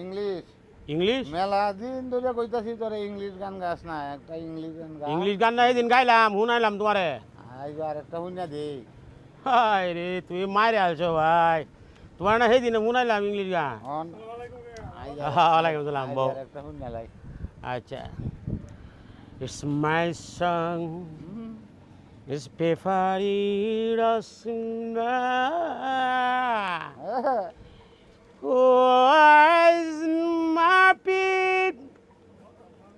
English. English? মেলা দিন ধরে কইতাছি তোরে ইংলিশ গান গাস না একটা ইংলিশ গান গা ইংলিশ গান না এদিন গাইলাম শুনাইলাম তোমারে। আইজ আর একটা শুনিয়া দে। হাই রে তুমি মারে আলছো ভাই। তোমার না সেদিনে শুনাইলাম ইংলিশ গান। ওয়ালাইকুম আসসালাম বউ। একটা শুনিয়া লাই। আচ্ছা। It's my song, it's preferred us was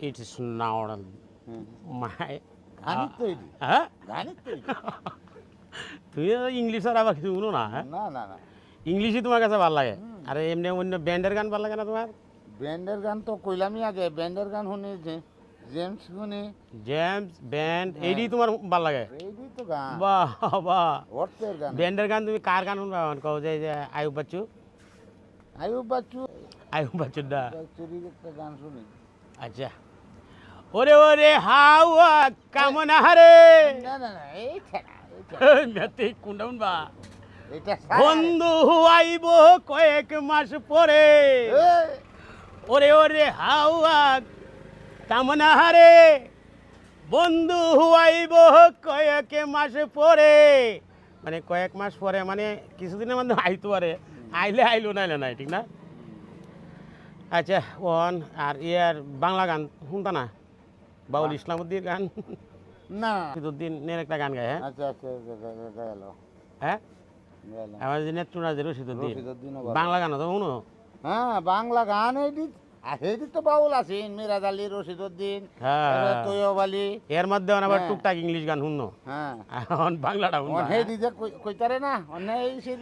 It is not my. গানিত তৈরি হ্যাঁ গানিত তৈরি তুমি ইংলিশ আর আবার কিছু শুনো না হ্যাঁ না না না ইংলিশই তোমার কাছে ভালো লাগে আরে এমনি অন্য ব্যান্ডের গান ভালো লাগে না তোমার ব্যান্ডের গান তো কইলামই আগে ব্যান্ডের গান শুনি যে জেমস শুনি জেমস ব্যান্ড এইটি তোমার ভালো লাগে এইটি তো গান বাহ বাহ অর্থের গান ব্যান্ডের গান তুমি কার গান শুনবা কও যে এই যে আয়ুব বাচ্চু আয়ুব বাচ্চু আয়ুব বাচ্চুর দা বাচ্চুরির একটা গান শুনি আচ্ছা। ওরে ওরে হাওয়া কেমন হারে না না না এইটা না এইটা মেতে কোনটা শুনবা এটা বন্ধু আইব কয়েক মাস পরে। ওরে ওরে হাওয়া কেমন হারে বন্ধু আইব কয়েক মাস পরে। মানে কয়েক মাস পরে মানে কিছুদিনের মধ্যে আইতে পারে আইলে আইলো নাইলে নাই ঠিক না? আচ্ছা ওন আর ইয়ার বাংলা গান শুনতা না? বাউল ইসলামুদ্দিন গান? না। রশিদুদ্দিন নের একটা গান গায় হ্যাঁ? আচ্ছা আচ্ছা গেল হ্যাঁ? আমার যে নেত্রুনা যে রশিদুদ্দিন বাংলা গান তো শুনো? হ্যাঁ বাংলা গান আর এইটি তো বাউল আছে। মিরাজ আলী রশিদুদ্দিন হ্যাঁ। তৈয়ব আলী। এর মধ্যে আবার হ্যাঁ। টুকটাক ইংলিশ গান শুনো? হ্যাঁ। বাংলাটা শুনবা অন হেই কইতারে না? অন্য এই সে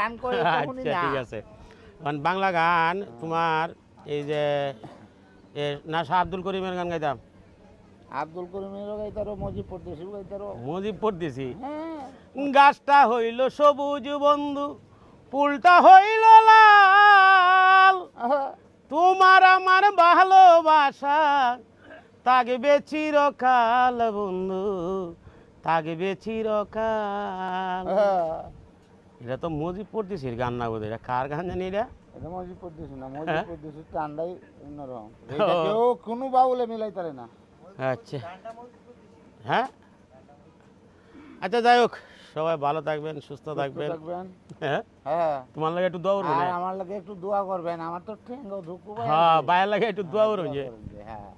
গান করে আচ্ছা ঠিক আছে। এখন বাংলা গান তোমার এই যে এ নাসা আব্দুল করিমের গান গাইতাম। আব্দুল করিমেরও গাইতারো মজিব পড়তেছি গাইতারো। মজিব পড়তেছি হ্যাঁ। গাছটা হইল সবুজ বন্ধু ফুলটা হইল লাল। তোমার আমার ভালোবাসা থাকবে চিরকাল বন্ধু থাকবে চিরকাল। এটা তো মজিব পড়তেছি গান না বোধ এটা কার গান জানি এটা? এটা মজিব পড়তেছি না মজিব হ্যাঁ? পড়তেছি টান্ডাই অন্যরকম। কেউ কোনো বাউলে মিলাইতারে না। আচ্ছা। হ্যাঁ? আচ্ছা যাই হোক সবাই ভালো থাকবেন সুস্থ থাকবেন। হ্যাঁ? হ্যাঁ। তোমার লাগে একটু দোয়া করব আর না? আমার লাগে একটু দোয়া করবেন আমার তো ঠেঙ্গো ঢুকু হ্যাঁ ভাইয়ের লাগে একটু দোয়া করব যে। হ্যাঁ।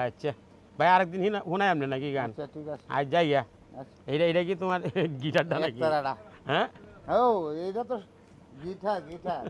আচ্ছা। ভাই আরেকদিন হিনা শোনাই আপনি নাকি গান? আচ্ছা ঠিক আছে। আজ যাই আচ্ছা। এইটা এটা কি তোমার গিটারটা নাকি? একতারাটা। হ্যাঁ ও এইটা তো গিটার গিটার